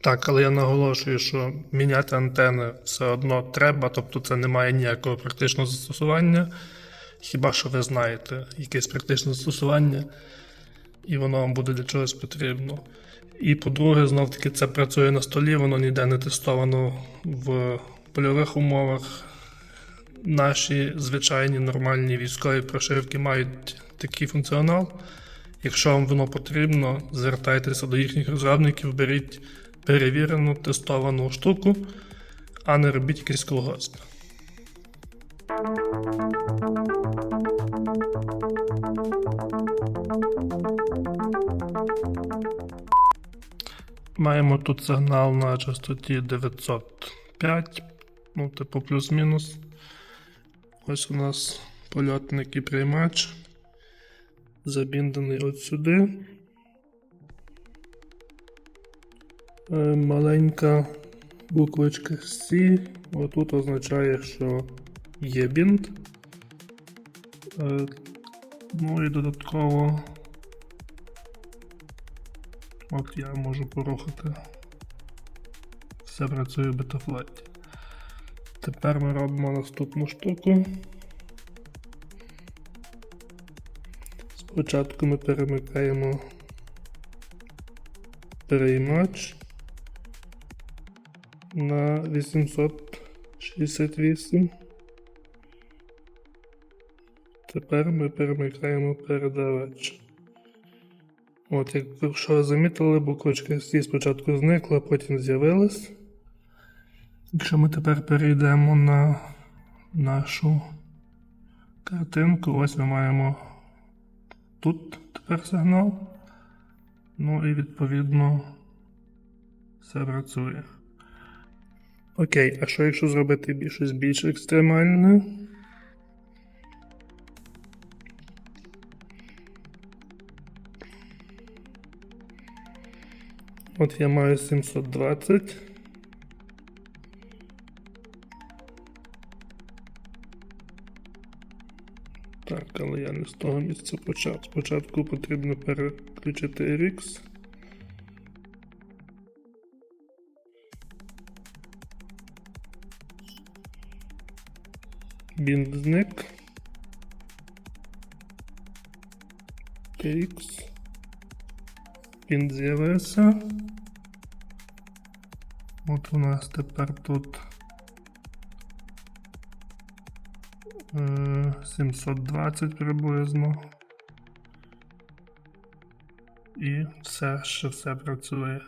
Так, але я наголошую, що міняти антени все одно треба, тобто це не має ніякого практичного застосування. Хіба що ви знаєте якесь практичне застосування, і воно вам буде для чогось потрібно. І по-друге, знов таки це працює на столі, воно ніде не тестовано в польових умовах. Наші звичайні нормальні військові прошивки мають такий функціонал. Якщо вам воно потрібно, звертайтеся до їхніх розробників, беріть перевірену, тестовану штуку, а не робіть якийсь колгосп. Маємо тут сигнал на частоті 905, ну, типу плюс-мінус. Ось у нас польотник і приймач. Забіндений от сюди. Маленька буквочка C. Отут означає, що є бінт. Е, Ну і додатково. От я можу порухати. Все працює бетафлаті. Тепер ми робимо наступну штуку. Спочатку ми перемикаємо переймач на 868. Тепер ми перемикаємо передавач. От, якщо замітили, буквочка C спочатку зникла, потім з'явилась. Якщо ми тепер перейдемо на нашу картинку, ось ми маємо тут тепер сигнал. Ну і відповідно все працює. Окей, а що якщо зробити щось більш екстремальне? От я маю 720. Так, але я не з того місця почав. Спочатку потрібно переключити RX. Він зник. RX. Він з'явився. От у нас тепер тут е, 720 приблизно. І все, ще все працює.